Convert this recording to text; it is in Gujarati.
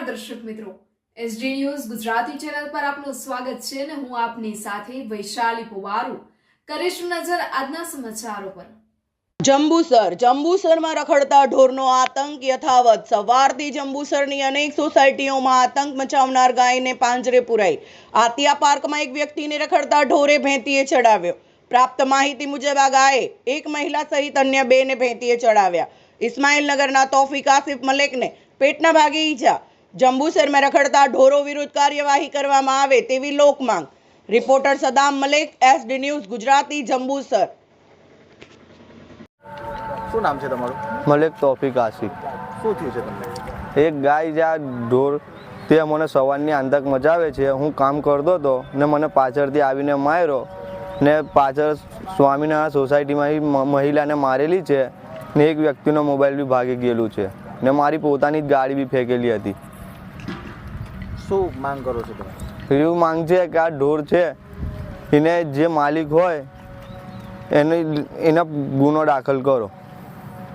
નમસ્કાર દર્શક મિત્રો એસડી ન્યૂઝ ગુજરાતી ચેનલ પર આપનું સ્વાગત છે અને હું આપની સાથે વૈશાલી પુવારુ. કરીશું નજર આજના સમાચારો પર. જંબુસર જંબુસરમાં રખડતા ઢોરનો આતંક યથાવત. સવારથી જંબુસરની અનેક સોસાયટીઓમાં આતંક મચાવનાર ગાયને પાંજરે પુરાઈ. આતિયા પાર્કમાં એક વ્યક્તિને રખડતા ઢોરે ભેંતીએ ચડાવ્યો. પ્રાપ્ત માહિતી મુજબ આ ગાયે એક મહિલા સહિત અન્ય બેને ભેંતીએ ચડાવ્યા. ઇસ્માઇલનગરના તોફિક આસિફ મલેકને પેટના ભાગે ઈજા જંબુસરમાં રખડતા ઢોરો વિરુદ્ધ કાર્યવાહી કરવામાં આવે તેવી લોકમાંગ. Reporter Saddam Malek SD news Gujarati Jambusar. શું નામ છે તમારું? મલેક તોફિક આશિક. શું થયું છે તમને? એક ગાય જ્યાં ઢોર તે મને સવારની આંતક મજાવે છે હું કામ કરતો હતો ને મને પાછળથી આવીને માર્યો ને પાછળ સ્વામિનારાયણ સોસાયટીમાં મહિલાને મારેલી છે ને એક વ્યક્તિનો મોબાઈલ બી ભાગી ગયેલું છે ને મારી પોતાની જ ગાડી બી ફેંકેલી હતી. શું માંગ કરો છો તમે? એવું માંગ છે કે આ ઢોર છે, એને જે માલિક હોય, એને, એના ગુનો દાખલ કરો.